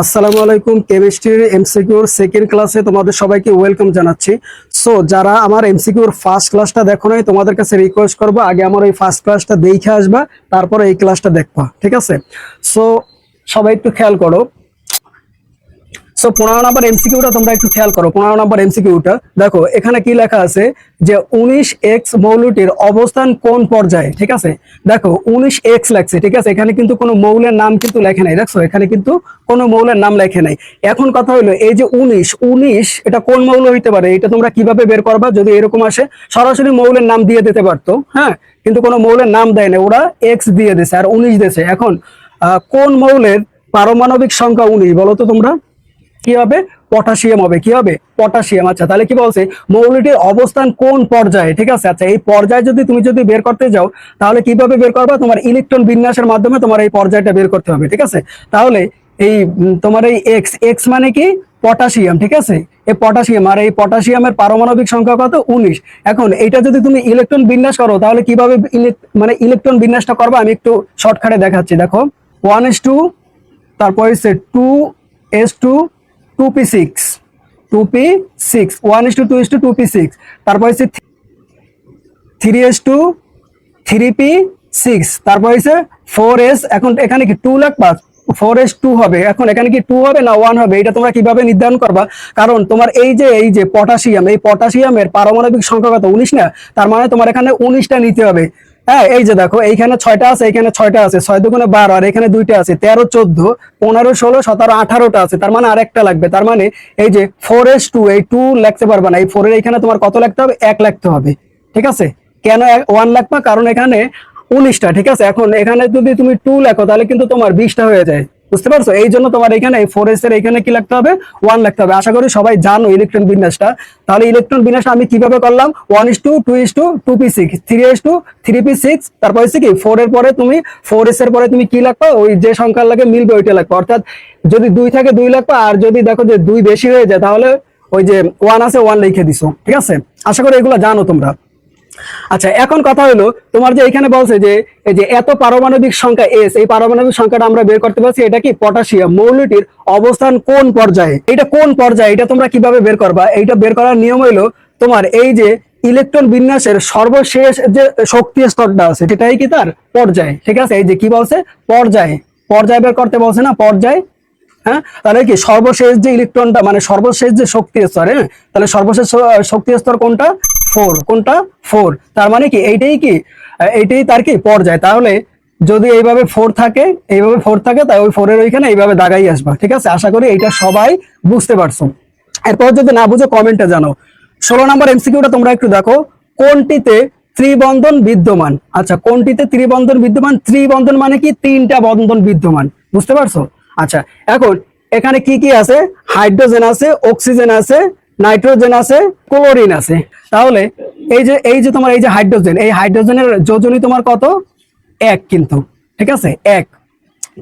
আসসালামু আলাইকুম কেমিস্ট্রির এমসিকিউর সেকেন্ড ক্লাসে তোমাদের সবাইকে ওয়েলকাম জানাচ্ছি। সো, যারা আমার এমসিকিউর ফার্স্ট ক্লাসটা দেখো নাই, তোমাদের কাছে রিকোয়েস্ট করব, আগে আমার এই ফার্স্ট ক্লাসটা দেখে আসবা, তারপরে এই ক্লাসটা দেখবা, ঠিক আছে? সো, সবাই একটু খেয়াল করো সো পনেরো নম্বর এমসিকিউটা তোমরা একটু খেয়াল করো। পনেরো নম্বর এমসিকিউটা দেখো, এখানে কি লেখা আছে? যে উনিশ এক্স মৌলটির অবস্থান কোন পর্যায়ে? ঠিক আছে? দেখো, উনিশ এক্স লাগছে ঠিক আছে? এখানে কিন্তু কোনো মৌলের নাম কিন্তু লেখে নাই। দেখছ? এখানে কিন্তু কোনো মৌলের নাম লেখে নাই। এখন কথা হলো, এই যে উনিশ উনিশ এটা কোন মৌল হইতে পারে? এটা তোমরা কীভাবে বের করবা? যদি এরকম আসে, সরাসরি মৌলের নাম দিয়ে দিতে পারতো হ্যাঁ? কিন্তু কোনো মৌলের নাম দেয় না ওরা এক্স দিয়ে দিছে আর উনিশ দিয়েছে এখন কোন মৌলের পারমাণবিক সংখ্যা উনিশ? বলো তো তোমরা। কি হবে? পটাশিয়াম হবে। কি হবে? পটাশিয়াম। আচ্ছা তাহলে কি বলছে? মৌলটির অবস্থান কোন পর্যায়ে? ঠিক আছে আচ্ছা এই পর্যায়ে যদি তুমি যদি বের করতে যাও, তাহলে কীভাবে বের করবা? তোমার ইলেকট্রন বিন্যাসের মাধ্যমে তোমার এই পর্যায়টা বের করতে হবে, ঠিক আছে? তাহলে এই তোমার এই এক্স এক্স মানে কি? পটাশিয়াম, ঠিক আছে? এই পটাশিয়াম, আর এই পটাশিয়ামের পারমাণবিক সংখ্যা কত? উনিশ। এখন এটা যদি তুমি ইলেকট্রন বিন্যাস করো, তাহলে কীভাবে মানে ইলেকট্রন বিন্যাসটা করবা? আমি একটু শর্টকাটে দেখাচ্ছি। দেখো ওয়ান এস টু তারপর হচ্ছে two s two two p six two p six one s two two s two two p six তারপর হচ্ছে three s two three p six তারপর হচ্ছে ফোর এস এখন এখানে কি টু লাখ পাঁচ? ফোর এস টু হবে। এখন এখানে কি টু হবে না ওয়ান হবে? এটা তোমরা কীভাবে নির্ধারণ করবা? কারণ তোমার এই যে এই যে পটাশিয়াম এই পটাশিয়ামের পারমাণবিক সংখ্যা কত? উনিশ না? তার মানে তোমার এখানে উনিশটা নিতে হবে। হ্যাঁ এই যে দেখো, এইখানে ছয়টা আছে এখানে ছয়টা আছে, ছয় দুগুণে বারো, আর এখানে দুইটা আছে, তেরো, চোদ্দ, পনেরো, ষোলো, সতেরো, আঠারোটা আছে, তার মানে আরেকটা লাগবে, তার মানে এই যে ফোর এস টু এই টু লাগতে পারবে না, এই ফোরের এখানে তোমার কত লাগতে হবে? এক লাগতে হবে, ঠিক আছে? কেন ওয়ান লাগবে? কারণ এখানে উনিশটা, ঠিক আছে? এখন এখানে যদি তুমি টু লেখো, তাহলে কিন্তু তোমার বিশটা হয়ে যায়। বুঝতে পারছ? এই জন্য তোমার এখানে ফোর এস এর এখানে কি লাগতে হবে? ওয়ান লাগতে হবে। আশা করি সবাই জানো ইলেকট্রন বিন্যাসটা। তাহলে ইলেকট্রন বিন্যাসটা আমি কীভাবে করলাম? One s two two s two two p six three s two three p six তারপর হচ্ছে কি ফোর এর পরে তুমি ফোর এস এর পরে তুমি কি লাগবে ওই যে সংখ্যার লাগে মিলবে ওইটা লাগবে অর্থাৎ যদি দুই থাকে দুই লাগবে আর যদি দেখো যে দুই বেশি হয়ে যায়, তাহলে ওই যে ওয়ান আছে ওয়ান লিখে দিছো। ঠিক আছে? আশা করি এগুলো জানো তোমরা। আচ্ছা এখন কথা হলো, তোমার যে এখানে বলছে যে, এই যে এত পারমাণবিক সংখ্যা এস এই পারমাণবিক সংখ্যাটা আমরা বের করতে পারছি, এটা কি পটাশিয়াম? মৌলটির অবস্থান কোন পর্যায়ে? এটা কোন পর্যায়ে? এটা তোমরা কীভাবে বের করবা? এইটা বের করার নিয়ম হলো, তোমার এই যে ইলেকট্রন বিন্যাসের সর্বশেষ যে শক্তি স্তরটা আছে, সেটাই কি তার? পর্যায়ে। ঠিক আছে? এই যে কি বলছে? পর্যায়ে। পর্যায় বের করতে বলছে না? পর্যায়ে হ্যাঁ? তাহলে কি সর্বশেষ যে ইলেকট্রনটা মানে সর্বশেষ যে শক্তি স্তর হ্যাঁ? তাহলে সর্বশেষ শক্তি স্তর কোনটা? ফোর। কোনটা? ফোর। তার মানে কি এইটাই কি, এইটাই তার কি পর্যায়। তাহলে যদি এইভাবে ফোর থাকে, এইভাবে ফোর থাকে তাই ওই ফোরের ওইখানে এইভাবে দাগাই আসবা, ঠিক আছে? আশা করি এইটা সবাই বুঝতে পারছ। এরপর যদি না বুঝে কমেন্টে জানো ষোলো নম্বর এমসিকিউটা তোমরা একটু দেখো। কোনটিতে ত্রিবন্ধন বিদ্যমান? আচ্ছা কোনটিতে ত্রিবন্ধন বিদ্যমান? ত্রিবন্ধন মানে কি? তিনটা বন্ধন বিদ্যমান। বুঝতে পারছ? আচ্ছা এখন এখানে কি কি আছে? হাইড্রোজেন আছে, অক্সিজেন আছে, নাইট্রোজেন আছে, ক্লোরিন আছে। তাহলে এই যে এই যে তোমার এই যে হাইড্রোজেন, এই হাইড্রোজেনের যোজনী তোমার কত? এক কিন্তু, ঠিক আছে? এক।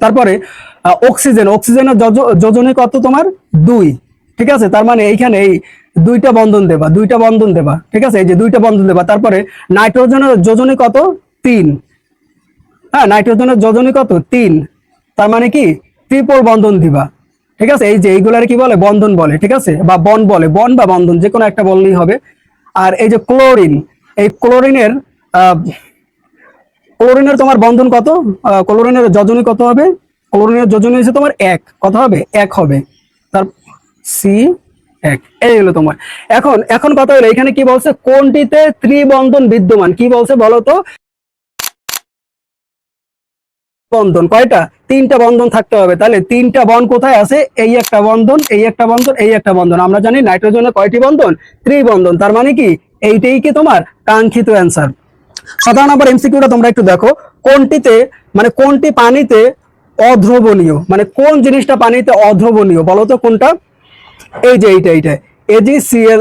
তারপরে অক্সিজেন, অক্সিজেনের যোজ- যোজনী কত তোমার? দুই। ঠিক আছে? তার মানে এইখানে এই দুইটা বন্ধন দেবা, দুইটা বন্ধন দেবা, ঠিক আছে? এই যে দুইটা বন্ধন দেবা, তারপরে নাইট্রোজেনের যোজনী কত? তিন। হ্যাঁ নাইট্রোজেনের যোজনী কত? তিন। তার মানে কি? ত্রিপল বন্ধন দিবা। ঠিক আছে? এই যে এইগুলার কি বলে? বন্ধন বলে, ঠিক আছে? বা বন বলে, বন বা বন্ধন যে কোনো একটা বললেই হবে। আর এই যে ক্লোরিন, এই ক্লোরিনের ক্লোরিনের তোমার বন্ধন কত? ক্লোরিনের যোজনী কত হবে? ক্লোরিনের যোজনী হচ্ছে তোমার এক। কত হবে? এক হবে। তার সি এক। এই হলো তোমার। এখন এখন কথা হলো, এখানে কি বলছে? কোনটিতে ত্রিবন্ধন বিদ্যমান? কি বলছে বলো তো? বন্ধন। কয়টা? তিনটা বন্ধন থাকতে হবে। তাহলে তিনটা বন কোথায় আছে? এই একটা বন্ধন, এই একটা বন্ধন, এই একটা বন্ধন। আমরা জানি নাইট্রোজেনের কয়টি বন্ধন? ত্রিবন্ধন। তার মানে কি? এইটাই কি তোমার? কাঙ্ক্ষিত অ্যান্সার। সাধারণ নম্বর এমসিকিউটা তোমরা একটু দেখো। কোনটিতে মানে কোনটি পানিতে অদ্রবণীয়? মানে কোন জিনিসটা পানিতে অদ্রবণীয়? বলো তো কোনটা? এই যে এইটা এইটা। এজিসিএল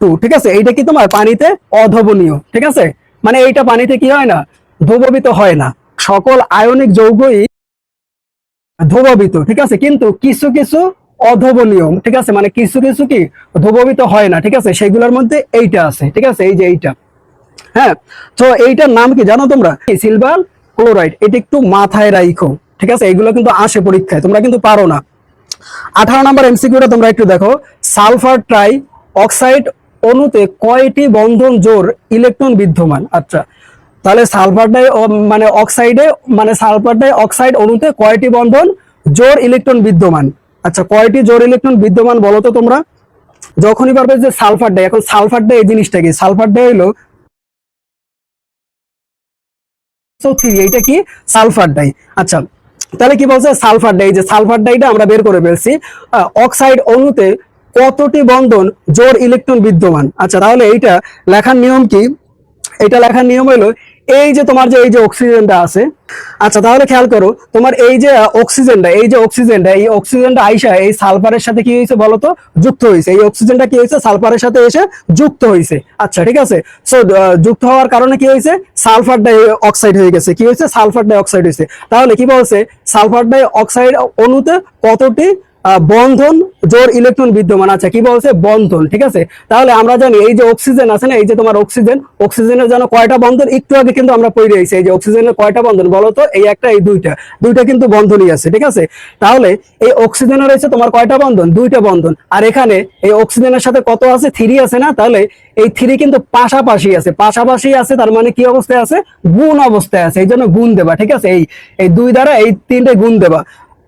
টু ঠিক আছে? এইটা কি তোমার? পানিতে অধবনীয় ঠিক আছে? মানে এইটা পানিতে কি হয় না? ধ্রুববিত হয় না। সকল আয়নিক যৌগই ধ্রুববিত, ঠিক আছে? কিন্তু কিছু কিছু অধবনীয়, ঠিক আছে? মানে কিছু কিছু কি ধ্রুববিত হয় না, ঠিক আছে? সেগুলোর মধ্যে এইটা আছে, ঠিক আছে? এই যে এইটা। হ্যাঁ? তো এইটার নাম কি জানো তোমরা? সিলভার ক্লোরাইড, এটা একটু মাথায় রাখো ঠিক আছে? এইগুলো কিন্তু আসে পরীক্ষায়, তোমরা কিন্তু পারো না। আঠারো নম্বর এমসিকিউটা তোমরা একটু দেখো। সালফার ট্রাই অক্সাইড অণুতে কয়টি বন্ধন জোর ইলেকট্রন বিদ্যমান? আচ্ছা তাহলে সালফার ডাই মানে অক্সাইডে মানে সালফার ডাই অক্সাইড অণুতে কয়টি বন্ধন? জোর ইলেকট্রন বিদ্যমান। আচ্ছা কয়টি জোর ইলেকট্রন বিদ্যমান বলো তো তোমরা? যখনই পারবে যে সালফার ডাই, এখন সালফার ডাই এই জিনিসটা কি? সালফার ডাই হলো থ্রি এইটা কি? Sulphur di. আচ্ছা তাহলে কি বলছে? সালফার ডাই যে সালফার ডাইটা আমরা বের করে ফেলছি। অক্সাইড অণুতে কতটি বন্ধন জোর ইলেকট্রন বিদ্যমান? আচ্ছা তাহলে এইটা লেখার নিয়ম কি? এটা লেখার নিয়ম হলো এই যে তোমার যে এই যে অক্সিজেনটা আছে আচ্ছা তাহলে খেয়াল করো, তোমার এই যে অক্সিজেনটা এই যে অক্সিজেনটা এই অক্সিজেনটা আইসা এই সালফারের সাথে কি হয়েছে বলতো যুক্ত হয়েছে। এই অক্সিজেনটা কি হয়েছে? সালফারের সাথে এসে যুক্ত হয়েছে। আচ্ছা ঠিক আছে? সো যুক্ত হওয়ার কারণে কি হয়েছে? সালফার ডাই অক্সাইড হয়ে গেছে। কি হয়েছে? সালফার ডাই অক্সাইড হয়েছে। তাহলে কি বলছে? সালফার ডাই অক্সাইড অণুতে কতটি বন্ধন, জোর ইলেকট্রন বিদ্যমান আছে কি বলছে? বন্ধন, ঠিক আছে? তাহলে আমরা জানি, এই যে অক্সিজেন আছে না, এই যে তোমার অক্সিজেন অক্সিজেনের যেন কয়টা বন্ধন? একটু আগে কিন্তু আমরা পড়ে আইছি এই যে অক্সিজেনের কয়টা বন্ধন? বলো তো, এই একটা, এই দুইটা। দুইটা কিন্তু বন্ধনই আছে, ঠিক আছে? তাহলে এই অক্সিজেনের রয়েছে তোমার কয়টা বন্ধন? দুইটা বন্ধন। আর এখানে এই অক্সিজেনের সাথে কত আছে? থ্রি আছে না? তাহলে এই থ্রি কিন্তু পাশাপাশি আছে। পাশাপাশি আছে, তার মানে কি অবস্থায় আছে? গুণ অবস্থায় আছে, এই জন্য গুণ দেবা, ঠিক আছে? এই এই দুই দ্বারা এই তিনটে গুণ দেবা।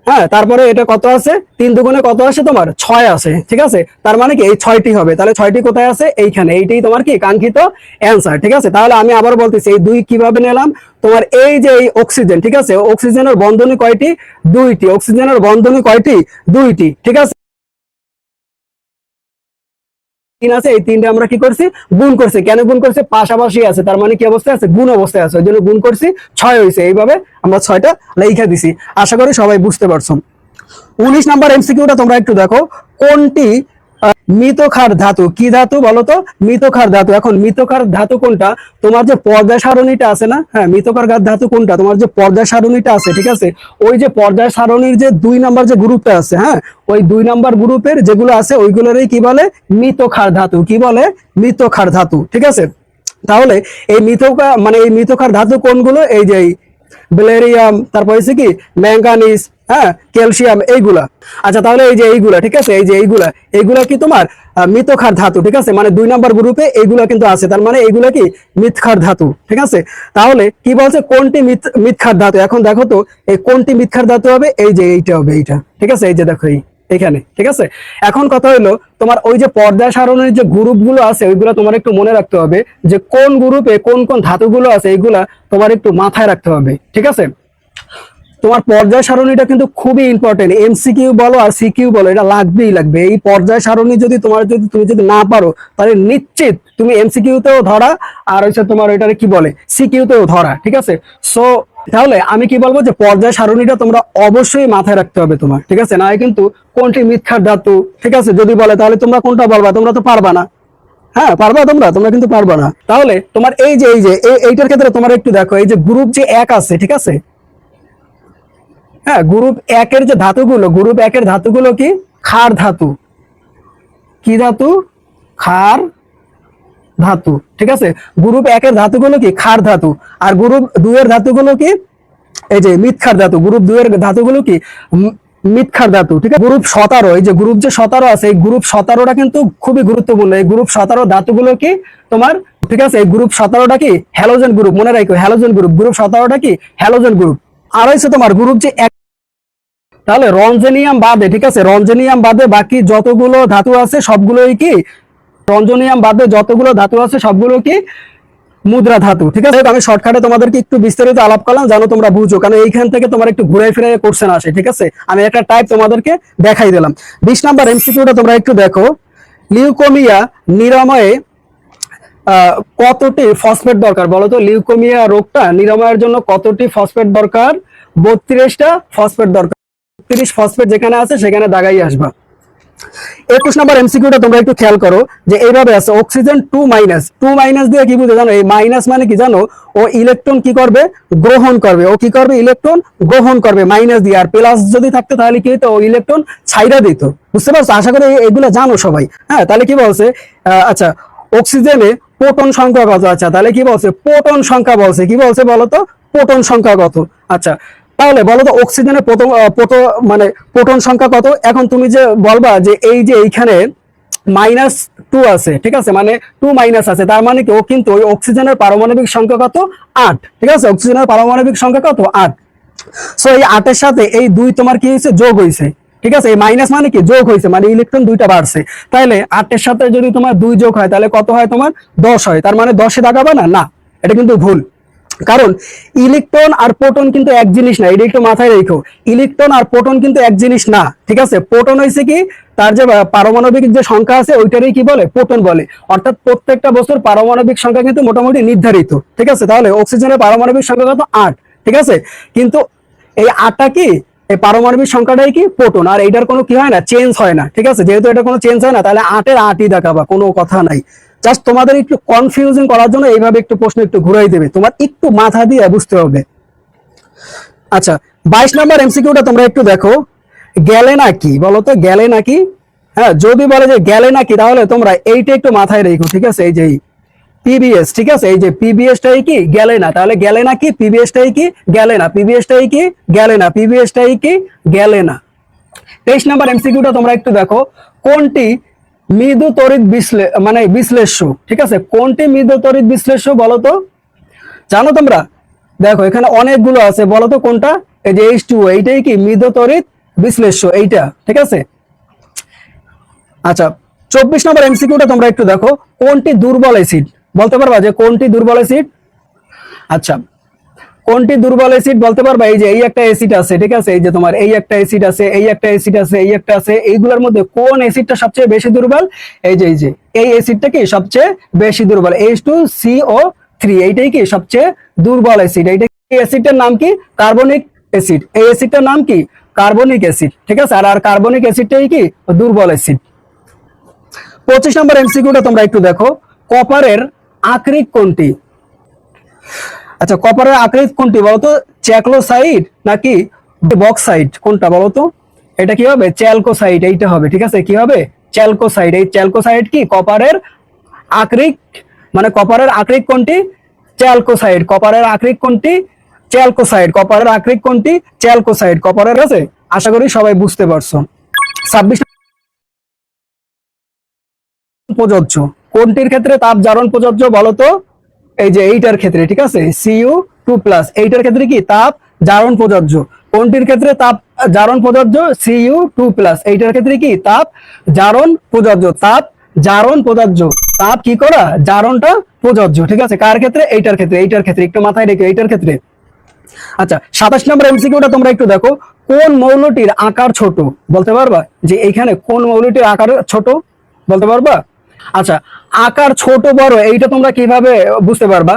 হ্যাঁ তারপরে এটা কত আছে? তিন দুগুণে কত আছে তোমার? ছয় আছে ঠিক আছে? তার মানে কি এই ছয়টি হবে। তাহলে ছয়টি কোথায় আছে? এইখানে। এইটাই তোমার কি? কাঙ্ক্ষিত অ্যান্সার ঠিক আছে? তাহলে আমি আবার বলতেছি, এই দুই কীভাবে নিলাম? তোমার এই যে এই অক্সিজেন ঠিক আছে? অক্সিজেনের বন্ধনী কয়টি? দুইটি। অক্সিজেনের বন্ধনী কয়টি? দুইটি, ঠিক আছে? তিন আছে, এই তিনটা আমরা কি করছি? গুণ করছি। কেন গুণ করছে? পাশাপাশি আছে। তার মানে কি অবস্থায় আছে? গুণ অবস্থায় আছে। ওই জন্য গুণ করছি, ছয় হয়েছে এইভাবে আমরা ছয়টা লেখা দিছি। আশা করি সবাই বুঝতে পারছ। উনিশ নাম্বার এমসিকিউটা তোমরা একটু দেখো। কোনটি মৃতক্ষার ধাতু, কি ধাতু বলো তো মৃতক্ষার ধাতু। এখন মৃতক্ষার ধাতু কোনটা? তোমার যে পর্যায় সারণীটা আছে না? হ্যাঁ মৃতকার ধাতু কোনটা? তোমার যে পর্যায় সারণীটা আছে, ঠিক আছে? ওই যে পর্যায় সারণীর যে দুই নাম্বার যে গ্রুপটা আছে হ্যাঁ? ওই দুই নাম্বার গ্রুপের যেগুলো আছে, ওইগুলোরই কি বলে? মৃতক্ষার ধাতু। কি বলে? মৃতক্ষার ধাতু, ঠিক আছে? তাহলে এই মৃতকা মানে এই মৃতক্ষার ধাতু কোনগুলো? এই যে ব্লেরিয়াম, তারপর হচ্ছে কি? ম্যাঙ্গানিজ হ্যাঁ ক্যালসিয়াম, এইগুলা। আচ্ছা তাহলে এই যে এইগুলা, ঠিক আছে? এই যে এইগুলা এইগুলা কি তোমার মৃতক্ষার ধাতু, ঠিক আছে? মানে দুই নাম্বার গ্রুপে এইগুলা কিন্তু আছে। তার মানে এইগুলা কি মিথখার ধাতু, ঠিক আছে? তাহলে কি বলছে? কোনটি মিথ- মিথ্যার ধাতু? এখন দেখো তো, এই কোনটি মিথখার ধাতু হবে? এই যে এইটা হবে, এইটা, ঠিক আছে? এই যে দেখো, এই, এখানে, ঠিক আছে? এখন কথা হলো, তোমার ওই যে পর্দা সারণের যে গ্রুপগুলো আছে, ওইগুলো তোমার একটু মনে রাখতে হবে যে কোন গ্রুপে কোন কোন ধাতুগুলো আছে, এইগুলা তোমার একটু মাথায় রাখতে হবে, ঠিক আছে? তোমার পর্যায় সারণীটা কিন্তু খুবই ইম্পর্টেন্ট এমসিকিউ বলো আর সিকিউ বলো, এটা লাগবেই লাগবে। এই পর্যায় সারণী যদি তোমার যদি তুমি যদি না পারো, তাহলে নিশ্চিত তুমি এমসিকিউ তেও ধরা আর হচ্ছে তোমার ওইটারে কি বলে সিকিউ তেও ধরা, ঠিক আছে? সো তাহলে আমি কি বলব যে পর্যায় সারণীটা তোমরা অবশ্যই মাথায় রাখতে হবে তোমার, ঠিক আছে? না কিন্তু কোনটি মিথ্যার ধাতু, ঠিক আছে? যদি বলে তাহলে তোমরা কোনটা বলবা? তোমরা তো পারবা না। হ্যাঁ পারবা তোমরা তোমরা কিন্তু পারবা না। তাহলে তোমার এই যে এই যে, এই- এইটার ক্ষেত্রে তোমার একটু দেখো, এই যে গ্রুপ যে এক আছে, ঠিক আছে? হ্যাঁ গ্রুপ একের যে ধাতুগুলো গ্রুপ একের ধাতুগুলো কি? ক্ষার ধাতু। কি ধাতু? ক্ষার ধাতু, ঠিক আছে? গ্রুপ একের ধাতুগুলো কি? ক্ষার ধাতু। আর গ্রুপ দুইয়ের ধাতুগুলো কি? এই যে মিথ্যার ধাতু। গ্রুপ দুইয়ের ধাতুগুলো কি? ম- মিথ্যার ধাতু, ঠিক আছে? গ্রুপ সতেরো, এই যে গ্রুপ যে সতেরো আছে, এই গ্রুপ সতেরোটা কিন্তু খুবই গুরুত্বপূর্ণ। এই গ্রুপ সতেরো ধাতুগুলো কি? তোমার, ঠিক আছে? এই গ্রুপ সতেরোটা কি? হ্যালোজেন গ্রুপ মনে রাখো হ্যালোজেন গ্রুপ গ্রুপ সতেরোটা কি? হ্যালোজেন গ্রুপ আর হচ্ছে তোমার গ্রুপ যে এক তাহলে রঞ্জেনিয়াম বাদে, ঠিক আছে? রঞ্জেনিয়াম বাদে বাকি যতগুলো ধাতু আছে, সবগুলোই কি? রঞ্জনিয়াম বাদে যতগুলো ধাতু আছে, সবগুলো কি? মুদ্রা ধাতু, ঠিক আছে? আমি শর্টকাটে তোমাদেরকে একটু বিস্তারিত আলাপ করলাম জানো তোমরা বুঝো, কারণ এইখান থেকে তোমার একটু ঘুরে ফিরে কোশ্চেন আসে, ঠিক আছে? আমি একটা টাইপ তোমাদেরকে দেখাই দিলাম। বিশ নাম্বার এমসিকিউটা তোমরা একটু দেখো। লিউকোমিয়া নিরাময়ে কতটি ফসফেট দরকার? বলো তো, লিউকোমিয়া রোগটা নিরাময়ের জন্য কতটি ফসফেট দরকার? বত্রিশটা ফসফেট দরকার। তিরিশ ফসফেট যেখানে আছে, সেখানে দাগাই আসবা। একুশ নম্বর এমসিকিউটা তোমরা একটু খেয়াল করো, যে এইভাবে আছে oxygen two minus two minus দিয়ে কি বুঝে জানো? এই মাইনাস মানে কি জানো? ও ইলেকট্রন কি করবে? গ্রহণ করবে। ও কি করবে? ইলেকট্রন গ্রহণ করবে মাইনাস দিয়ে। আর প্লাস যদি থাকতো, তাহলে কি হতো ও ইলেকট্রন ছাইরা দিত। বুঝতে পারছ? আশা করি এগুলো জানো সবাই। হ্যাঁ তাহলে কি বলছে? আচ্ছা অক্সিজেনে প্রোটন সংখ্যা কত? আচ্ছা তাহলে কি বলছে? প্রোটন সংখ্যা বলছে। কি বলছে বলো তো প্রোটন সংখ্যা কত? আচ্ছা তাহলে বলো তো অক্সিজেনের প্রথম মানে প্রোটন সংখ্যা কত? এখন তুমি যে বলবা যে এই যে এইখানে মাইনাস টু আছে, ঠিক আছে? মানে টু মাইনাস আছে, তার মানে কি? ও কিন্তু ওই অক্সিজেনের পারমাণবিক সংখ্যা কত? আট, ঠিক আছে? অক্সিজেনের পারমাণবিক সংখ্যা কত? আট। সো এই আটের সাথে এই দুই তোমার কি হয়েছে? যোগ হয়েছে, ঠিক আছে? এই মাইনাস মানে কি? যোগ হয়েছে মানে ইলেকট্রন দুইটা বাড়ছে। তাহলে আটের সাথে যদি তোমার দুই যোগ হয়, তাহলে কত হয় তোমার? দশ হয়। তার মানে দশে দাগাবে না? না, এটা কিন্তু ভুল। কারণ ইলেকট্রন আর প্রোটন কিন্তু এক জিনিস না, এটা একটু মাথায় রেখো। ইলেকট্রন আর প্রোটন কিন্তু এক জিনিস না, ঠিক আছে? প্রোটন হয়েছে কি? তার যে পারমাণবিক যে সংখ্যা আছে, ওইটারই কি বলে? প্রোটন বলে। অর্থাৎ প্রত্যেকটা বছর পারমাণবিক সংখ্যা কিন্তু মোটামুটি নির্ধারিত, ঠিক আছে? তাহলে অক্সিজেনের পারমাণবিক সংখ্যা কত? আট, ঠিক আছে? কিন্তু এই আটটা কি? এই পারমাণবিক সংখ্যাটাই কি? প্রোটন। আর এইটার কোনো কি হয় না? চেঞ্জ হয় না, ঠিক আছে? যেহেতু এটা কোনো চেঞ্জ হয় না, তাহলে আটের আটই দেখাবা, কোনো কথা নাই। জাস্ট তোমাদের একটু কনফিউজিং করার জন্য এইভাবে একটু প্রশ্ন একটু ঘুরাই দেবে। তোমার একটু মাথা দিয়ে বুঝতে হবে। আচ্ছা বাইশ নাম্বার এমসিকিউটা তোমরা একটু দেখো। গেলে নাকি? বলো তো, গেলে নাকি? হ্যাঁ যদি বলে যে গেলে নাকি, তাহলে তোমরা এইটা একটু মাথায় রেখো, ঠিক আছে? এই যে পিবিএস ঠিক আছে? এই যে পিবিএস টাই কি? গেলে না। তাহলে গেলে না কি পিবিএস টাই কি? গেলে না। পিবিএস টাই কি? গেলে না। পিবিএস টাই কি? গেলে না। তেইশ নাম্বার এমসিকিউটা তোমরা একটু দেখো। কোনটি মৃদু তড়িৎ বিশ্লে মানে বিশ্লেষ্য, ঠিক আছে? কোনটি মৃদু তড়িৎ বিশ্লেষ্য বলো তো জানো তোমরা? দেখো, এখানে অনেকগুলো আছে বলো তো কোনটা? এই যে এইচ টু এইটাই কি? মৃদু তড়িৎ বিশ্লেষ্য, এইটা, ঠিক আছে? আচ্ছা চব্বিশ নম্বর এমসিকিউটা তোমরা একটু দেখো, কোনটি দুর্বল অ্যাসিড? বলতে পারবা যে কোনটি দুর্বল অ্যাসিড? আচ্ছা কোনটি দুর্বল অ্যাসিড বলতে পারবা? এই যে এই একটা অ্যাসিড আছে, ঠিক আছে? এই যে তোমার এই একটা অ্যাসিড আছে, এই একটা অ্যাসিড আছে, এই একটা আছে, এইগুলোর মধ্যে কোন অ্যাসিডটা সবচেয়ে বেশি দুর্বল? এই যে এই যে, এই অ্যাসিডটা কি সবচেয়ে বেশি দুর্বল? এইচ টু সিও থ্রি এইটাই কি সবচেয়ে দুর্বল অ্যাসিড এইটা এই অ্যাসিডটার নাম কি? কার্বনিক অ্যাসিড এই অ্যাসিডটার নাম কি? কার্বনিক অ্যাসিড ঠিক আছে? আর আর কার্বনিক অ্যাসিডটাই কি? দুর্বল অ্যাসিড পঁচিশ নম্বর এমসিকিউটা তোমরা একটু দেখো। কপারের আকরিক কোনটি? আচ্ছা কপারের আকরিক কোনটি বলতো? চ্যাকলোসাইড নাকি বক্সাইড কোনটা বলতো? এটা কি হবে? চ্যালকোসাইড এইটা হবে, ঠিক আছে? কি হবে? চ্যালকোসাইড এই চ্যালকোসাইড কি? কপারের আকরিক মানে কপারের আকরিক কোনটি? চ্যালকোসাইড কপারের আকরিক কোনটি? চ্যালকোসাইড কপারের আকরিক কোনটি? চ্যালকোসাইড কপারের আছে? আশা করি সবাই বুঝতে পারছ। ছাব্বিশ প্রযোজ্য। কোনটির ক্ষেত্রে তাপ জারণ প্রযোজ্য বলতো? এই যে এইটার ক্ষেত্রে, ঠিক আছে? সিইউ টু প্লাস এইটার ক্ষেত্রে কি? তাপ জারণ প্রযোজ্য। কোনটির ক্ষেত্রে তাপ জারণ প্রযোজ্য? সিইউ টু প্লাস এইটার ক্ষেত্রে কি? তাপ জারণ প্রযোজ্য। তাপ জারণ প্রযোজ্য। তাপ কি করা? জারণটা প্রযোজ্য, ঠিক আছে? কার ক্ষেত্রে? এইটার ক্ষেত্রে এইটার ক্ষেত্রে। একটু মাথায় রেখে, এইটার ক্ষেত্রে। আচ্ছা সাতাশ নম্বর এমসিকিউটা তোমরা একটু দেখো। কোন মৌলটির আকার ছোট? বলতে পারবা? যে এইখানে কোন মৌলটির আকার ছোট? বলতে পারবা? আচ্ছা আকার ছোট বড়, এইটা তোমরা কীভাবে বুঝতে পারবা?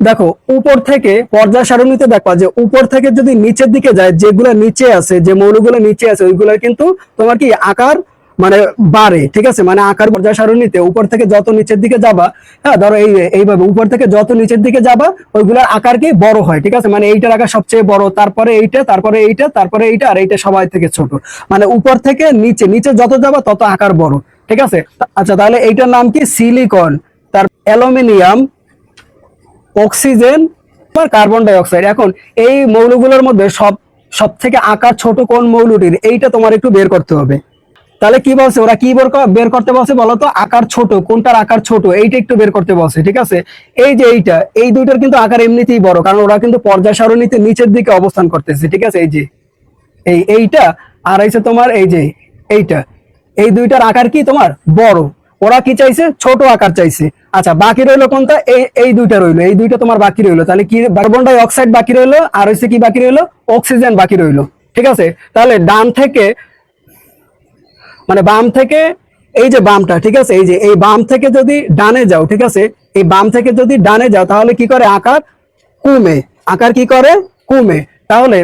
দেখো, উপর থেকে পর্যায় সারণীতে দেখবা যে উপর থেকে যদি নিচের দিকে যায়, যেগুলো নিচে আছে, যে মৌলগুলো নিচে আছে ওইগুলোর কিন্তু তোমার কি আকার মানে বাড়ে, ঠিক আছে? মানে আকার পর্যায় সারণীতে উপর থেকে যত নিচের দিকে যাবা হ্যাঁ ধরো এই এইভাবে উপর থেকে যত নিচের দিকে যাবা, ওইগুলোর আকার কি বড় হয়, ঠিক আছে? মানে এইটার আকার সবচেয়ে বড়, তারপরে এইটা তারপরে এইটা তারপরে এইটা, আর এইটা সবাই থেকে ছোট। মানে উপর থেকে নিচে নিচে যত যাবা, তত আকার বড়। ঠিক আছে? আচ্ছা তাহলে এইটার নাম কি? সিলিকন। তার অ্যালুমিনিয়াম, অক্সিজেন, আর কার্বন ডাই অক্সাইড এখন এই মৌলগুলোর মধ্যে সব সব থেকে আকার ছোট কোন মৌলটির? এইটা তোমার একটু বের করতে হবে। তাহলে কি বলছে? ওরা কি বের করতে বলছে বলো তো? আকার ছোট। কোনটার আকার ছোট? এইটা একটু বের করতে বলছে, ঠিক আছে? এই যে এইটা, এই দুইটার কিন্তু আকার এমনিতেই বড়, কারণ ওরা কিন্তু পর্যায় সারণীতে নিচের দিকে অবস্থান করতেছে, ঠিক আছে? এই যে, এই এইটা, আর হচ্ছে তোমার এই যে এইটা এই দুইটার আকার কি তোমার? বড়। ওরা কি চাইছে? ছোট আকার চাইছে। আচ্ছা বাকি রইল কোনটা? এই এই দুইটা রইল। এই দুইটা তোমার বাকি রইল। তাহলে কি কার্বন ডাই অক্সাইড বাকি রইল? আর হচ্ছে কি বাকি রইল? অক্সিজেন বাকি রইল। ঠিক আছে? তাহলে ডান থেকে মানে বাম থেকে, এই যে বামটা, ঠিক আছে? এই যে, এই বাম থেকে যদি ডানে যাও, ঠিক আছে? এই বাম থেকে যদি ডানে যাও, তাহলে কি করে? আকার কমে। আকার কি করে? কমে। তাহলে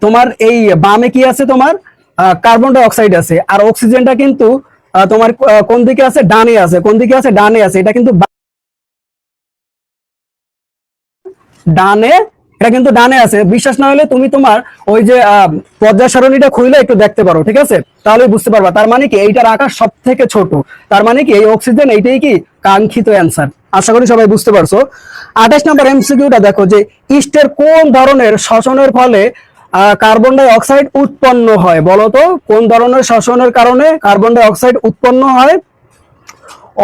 তোমার এই বামে কি আছে তোমার? কার্বন ডাই অক্সাইড আছে। আর অক্সিজেনটা কিন্তু তোমার কোন দিকে আছে? ডানে আছে। কোন দিকে আছে? ডানে আছে। এটা কিন্তু ডানে, এটা কিন্তু ডানে আছে। বিশ্বাস না হলে তুমি তোমার ওই যে পর্যায় সারণীটা খুলে একটু দেখতে পারো, ঠিক আছে? তাহলে বুঝতে পারবা। তার মানে কি, এইটার আকার সব থেকে ছোট। তার মানে কি, এই অক্সিজেন এইটাই কি, কাঙ্ক্ষিত অ্যান্সার আশা করি সবাই বুঝতে পারছ। আঠাশ নাম্বার এমসিকিউটা দেখো যে, ইস্টের কোন ধরনের শ্বসনের ফলে কার্বন ডাই অক্সাইড উৎপন্ন হয়, বলতো? কোন ধরনের শ্বসনের কারণে কার্বন ডাই অক্সাইড উৎপন্ন হয়?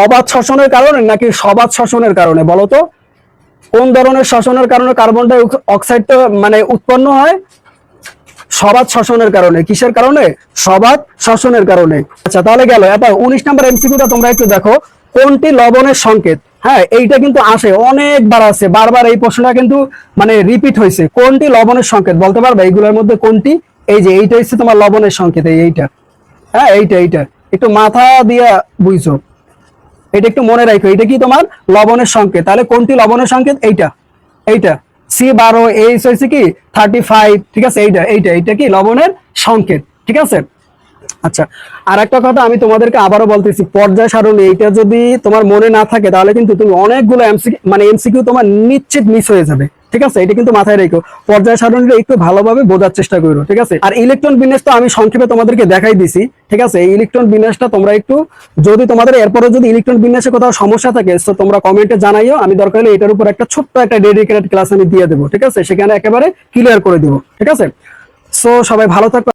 অবাধ শ্বসনের কারণে নাকি সবাদ শ্বসনের কারণে, বলতো? কোন ধরনের শ্বসনের কারণে কার্বন ডাই অক্সাইডটা মানে উৎপন্ন হয়? সবাদ শ্বসনের কারণে। কিসের কারণে? সবাদ শ্বসনের কারণে। আচ্ছা তাহলে গেল। এবার উনিশ নাম্বার এমসিকিউটা তোমরা একটু দেখো। কোনটি লবণের সংকেত? হ্যাঁ এইটা কিন্তু আসে, অনেকবার আছে বারবার এই প্রশ্নটা কিন্তু মানে রিপিট হয়েছে। কোনটি লবণের সংকেত? বলতে পারবে, এইগুলোর মধ্যে কোনটি? এই যে, এইটা হচ্ছে তোমার লবণের সংকেত, এই এইটা। হ্যাঁ এইটা এইটা। একটু মাথা দিয়া বুঝছ? এটা একটু মনে রাখো, এটা কি তোমার লবণের সংকেত? তাহলে কোনটি লবণের সংকেত? এইটা। এইটা। সি বারো এইচ হয়েছে কি? থার্টি ফাইভ ঠিক আছে? এইটা এইটা এইটা কি লবণের সংকেত, ঠিক আছে? আচ্ছা আর একটা কথা আমি তোমাদেরকে আবারও বলতেছি, পর্যায় সারণী, এইটা যদি তোমার মনে না থাকে, তাহলে কিন্তু তুমি অনেকগুলো এমসিকিউ মানে এমসিকিউ তোমার নিশ্চিত মিস হয়ে যাবে, ঠিক আছে? এটা কিন্তু মাথায় রেখো। পর্যায় সারণীটা একটু ভালোভাবে বোঝার চেষ্টা করো, ঠিক আছে? আর ইলেকট্রন বিন্যাস তো আমি সংক্ষেপে তোমাদেরকে দেখাই দিছি, ঠিক আছে? এই ইলেকট্রন বিন্যাসটা তোমরা একটু, যদি তোমাদের এরপরে যদি ইলেকট্রন বিন্যাসে কোথাও সমস্যা থাকে তো তোমরা কমেন্টে জানাইও, আমি দরকার হলে এটার উপর একটা ছোট্ট একটা ডেডিকেটেড ক্লাস আমি দিয়ে দেবো, ঠিক আছে? সেখানে একেবারে ক্লিয়ার করে দেবো, ঠিক আছে? সো সবাই ভালো থাকবে